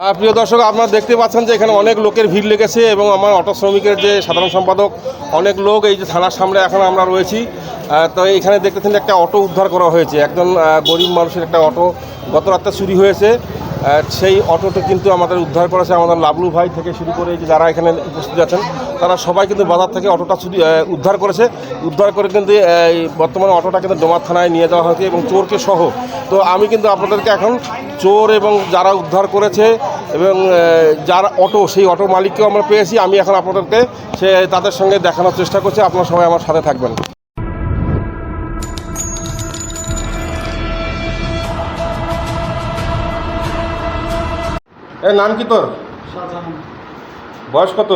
প্রিয় দর্শক, আপনারা দেখতে পাচ্ছেন যে এখানে অনেক লোকের ভিড় লেগেছে এবং আমার অটো শ্রমিকের যে সাধারণ সম্পাদক, অনেক লোক এই যে থানার সামনে এখন আমরা রয়েছি। তো এখানে দেখতেছেন একটা অটো উদ্ধার করা হয়েছে। একজন গরিব মানুষের একটা অটো গত রাত্রে চুরি হয়েছে। সেই অটোটি কিন্তু আমাদের উদ্ধার করেছে আমাদের লাবলু ভাই থেকে শুরু করে যে যারা এখানে উপস্থিত আছেন, তারা সবাই কিন্তু বাজার থেকে অটোটা উদ্ধার করেছে। উদ্ধার করে কিন্তু এই বর্তমানে অটোটা কিন্তু ডোমার থানায় নিয়ে যাওয়া হয়েছে এবং চোরকে সহ। তো আমি কিন্তু আপনাদেরকে এখন চোর এবং যারা উদ্ধার করেছে এবং যার অটো, সেই অটো মালিককেও আমরা পেয়েছি। আমি এখন আপনাদেরকে সে তাদের সঙ্গে দেখানোর চেষ্টা করছি। আপনারা সবাই আমার সাথে থাকবেন। এর নাম কি তোর? বয়স কত?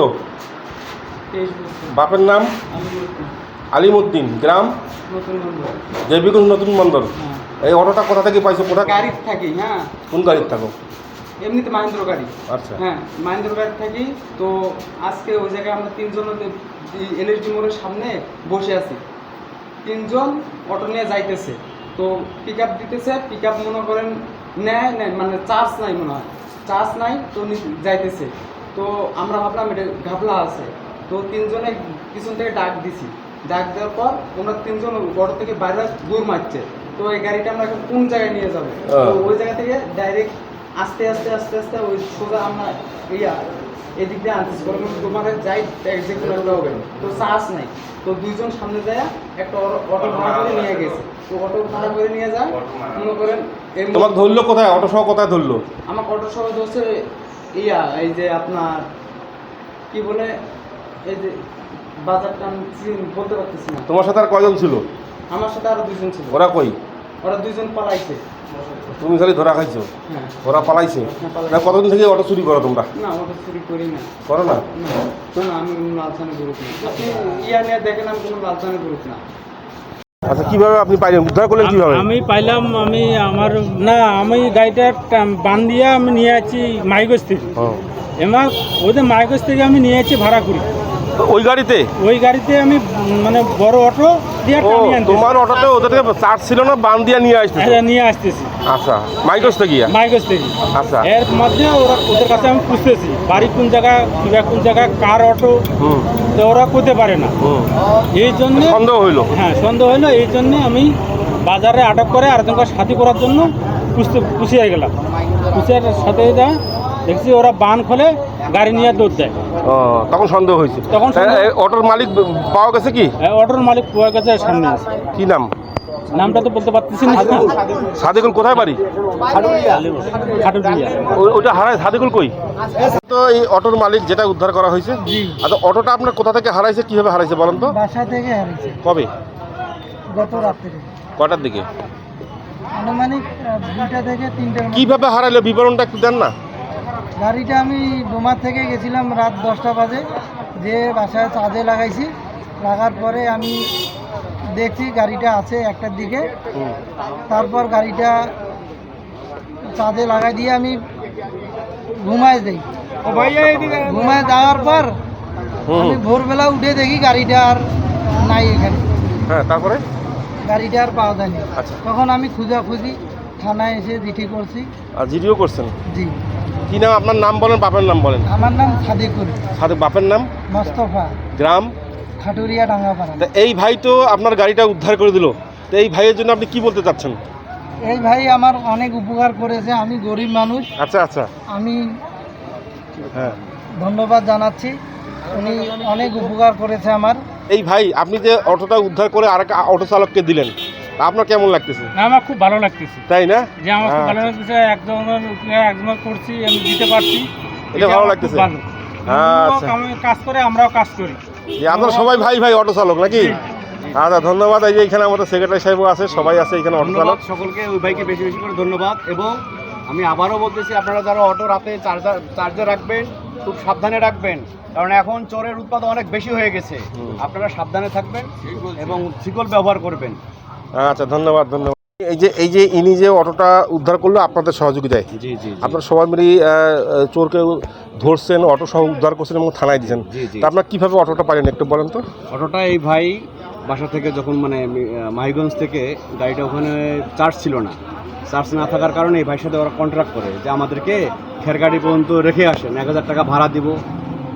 বাপের নাম? আলিমুদ্দিন। গ্রাম? দেবীগঞ্জ নতুন বন্দর হ্যাঁ। এই অটোটা কোথা থেকে পাইছো? কোথা গাড়ির থাকি হ্যাঁ। কোন গাড়ির থাকো? এমনিতে মাহেন্দ্র গাড়ি। আচ্ছা। হ্যাঁ মাহেন্দ্র গাড়ি থাকি তো আজকে ওই জায়গায় আমরা তিনজন এলএসডি মোড়ের সামনে বসে আছি। তিনজন অটো নিয়ে যাইতেছে। তো পিক আপ দিতেছে পিক আপ মনে করেন নেয় নেয় মানে চার্জ নাই মনে হয়। চার্জ নাই তো যাইতেছে। তো আমরা ভাবলাম এটা ঘাবলা আছে। তো তিনজনে পিছন থেকে ডাক দিছি। ডাক দেওয়ার পর ওনার তিনজন বড় থেকে বাইরে দূর মারছে। তো এই গাড়িটা আমরা এখন কোন জায়গায় নিয়ে যাব? তো ওই জায়গা থেকে ডাইরেক্ট আস্তে আস্তে আস্তে আস্তে ওই সোজা আমরা ইয়া এদিক দিয়ে আনতেছি। কোনো তোমার যাই কোনো একটা হবে। তো চার্জ নাই। তো দুইজন সামনে যায় একটা অটো- অটো ভাড়া করে নিয়ে গেছে। তো অটো ভাড়া করে নিয়ে যায় মনে করেন তোমাকে ধরলো কোথায়? অটো সহ কোথায় ধরলো? আমার অটো সহ হচ্ছে ইয়া এই যে আপনার কি বলে এই যে বাজারটা আমি চিন- বলতে পারতেছি না। তোমার সাথে আর কয়জন ছিল? আমার সাথে আরও দুইজন ছিল। ওরা কই? ওরা দুইজন পালাইছে। তুমি খালি ধরা খাইছো? হ্যাঁ। ওরা পালাইছে? না কতদিন থেকে অটো চুরি করো তোমরা? না ওটা চুরি করি না। করো না? না আমি কোনো গ্রুপ না। ইয়া নিয়ে দেখেন আমি কোনো লালসানি গ্রুপ না। আচ্ছা কীভাবে আপনি পাইলেন? উদ্ধার করলেন কীভাবে? আমি পাইলাম আমি আমার না আমি গাড়িটা বান দিয়ে আমি নিয়ে আছি মাইগজ থেকে। এবার ওদের মাইগজ থেকে আমি নিয়ে আছি ভাড়া করি। ওই গাড়িতে? ওই গাড়িতে আমি মানে বড় অটো দিয়ে ও টানিয়ে তোমার অটোতে ওদের থেকে চার্জ ছিল না? বান দিয়ে নিয়ে আসতে হ্যাঁ, নিয়ে আসতেছি। আচ্ছা মাইকস থেকে? গিয়া মাইগজ থেকে। আচ্ছা। এর মধ্যে ওরা ওদের কাছে আমি পুষতেছি বাড়ি কোন জায়গা কিংবা কোন জায়গা কার অটো? হুম। তো ওরা করতে পারে না। হুম। এই জন্য সন্দেহ হইল? হ্যাঁ সন্দেহ হলো এই জন্য আমি বাজারে আটক করে আর আরেকজনকে সাথী করার জন্য পুষতে পুষিয়ে গেলাম। পুষিয়ার সাথে যা দেখছি ওরা বান খোলে গাড়ি নিয়ে দৌড় দেয়। ও, তখন সন্দেহ হয়েছে। তখন অটোর মালিক পাওয়া গেছে কি? অটোর মালিক পোয়া গেছে সামনে আছে। কি নাম? নামটা তো বলতে পারতেছি না। সাদিকুল। কোথায় বাড়ি? ওটা হারায় সাদিকুল কই? তো এই অটোর মালিক যেটা উদ্ধার করা হয়েছে আচ্ছা অটোটা আপনার কোথা থেকে হারাইছে কীভাবে হারাইছে বলেন তো? বাসা থেকে কবে? গত রাত্রে। কটার দিকে? আনুমানিক দুইটা থেকে তিনটার কীভাবে হারাইলো বিবরণটা একটু দেন না। গাড়িটা আমি ডোমার থেকে গেছিলাম রাত দশটা বাজে যে বাসায় চাঁদে লাগাইছি। লাগার পরে আমি দেখছি গাড়িটা আছে একটার দিকে। তারপর গাড়িটা চাঁদে লাগাই দিয়ে আমি ঘুমায় দিই ঘুমায় যাওয়ার পর আমি ভোরবেলা উঠে দেখি গাড়িটা আর নাই এখানে। হ্যাঁ তারপরে? গাড়িটা আর পাওয়া যায়নি। আচ্ছা। তখন আমি খুঁজাখুঁজি থানায় এসে চিঠি করছি। আর জিডিও করছেন? জি। কি নাম আপনার নাম বলেন বাপের নাম বলেন? আমার নাম সাদিকুল। সাথে বাপের নাম? মোস্তফা। গ্রাম? খাটুরিয়া ডাঙ্গাপাড়া। তা এই ভাই তো আপনার গাড়িটা উদ্ধার করে দিল। তো এই ভাইয়ের জন্য আপনি কি বলতে চাচ্ছেন? এই ভাই আমার অনেক উপকার করেছে আমি গরিব মানুষ। আচ্ছা আচ্ছা। আমি হ্যাঁ। ধন্যবাদ জানাচ্ছি উনি অনেক উপকার করেছে আমার। এই ভাই আপনি যে অটোটা উদ্ধার করে আরেক অটো চালককে দিলেন আপনার কেমন লাগতেছে? না আমার খুব ভালো লাগতেছে। তাই না? যে আমার খুব হ্যাঁ। ভালো লাগতেছে একজনের একজনের করছি আমি দিতে পারছি। এটা ভালো লাগতেছে? ভালো। আচ্ছা। কাজ করে আমরাও কাজ করি। যে আপনারা সবাই ভাই ভাই অটো চালক নাকি? আচ্ছা ধন্যবাদ। এই যে এখানে আমাদের সেক্রেটারি সাহেবও আছে সবাই আছে এখানে অটো চালক। সকলকে ওই ভাইকে বেশি বেশি করে ধন্যবাদ। এবং আমি আবারও বলতেছি আপনারা যারা অটো রাতে চার্জার চার্জার রাখবেন খুব সাবধানে রাখবেন। কারণ এখন চোরের উৎপাদন অনেক বেশি হয়ে গেছে। আপনারা সাবধানে থাকবেন এবং শিকল ব্যবহার করবেন। আচ্ছা ধন্যবাদ ধন্যবাদ। এই যে এই যে ইনি যে অটোটা উদ্ধার করল আপনাদের সহযোগিতায়। জি জি আপনারা সবাই মিলে চোরকে ধরছেন অটো সহ উদ্ধার করছেন এবং থানায় দিয়েছেন। তা আপনার কীভাবে অটোটা পারেন একটু বলেন তো। অটোটা এই ভাই বাসা থেকে যখন মানে মাহিগঞ্জ থেকে গাড়িটা ওখানে চার্জ ছিল না। চার্জ না থাকার কারণে এই ভাইয়ের সাথে ওরা কন্ট্রাক্ট করে যে আমাদেরকে খেরগাড়ি পর্যন্ত রেখে আসেন। এক হাজার টাকা ভাড়া দিব।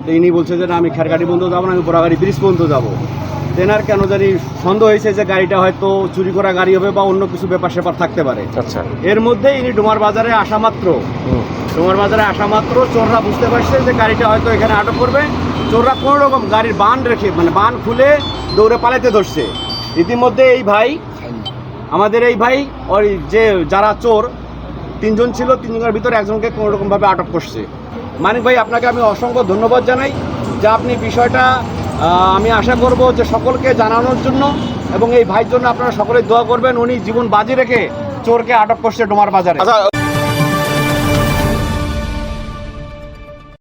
তো ইনি বলছে যে না আমি খেরগাড়ি পর্যন্ত যাব না আমি বোরাগাড়ি ব্রিজ পর্যন্ত যাব। তেনার কেন জানি সন্দেহ হয়েছে যে গাড়িটা হয়তো চুরি করা গাড়ি হবে বা অন্য কিছু ব্যাপার স্যাপার থাকতে পারে। আচ্ছা। এর মধ্যে ইনি ডুমার বাজারে আসা মাত্র। ডুমার বাজারে আসা মাত্র চোররা বুঝতে পারছে যে গাড়িটা হয়তো এখানে আটক করবে। চোররা কোনো রকম গাড়ির বান রেখে মানে বান খুলে দৌড়ে পালাতে ধরছে। ইতিমধ্যে এই ভাই আমাদের এই ভাই ওই যে যারা চোর তিনজন ছিল তিনজনের ভিতরে একজনকে কোনো রকমভাবে আটক করছে। মানিক ভাই আপনাকে আমি অসংখ্য ধন্যবাদ জানাই যে আপনি বিষয়টা আমি আশা করব যে সকলকে জানানোর জন্য এবং এই ভাইয়ের জন্য আপনারা সকলে দোয়া করবেন। উনি জীবন বাজি রেখে চোরকে আটক করছে ডোমার বাজারে। আচ্ছা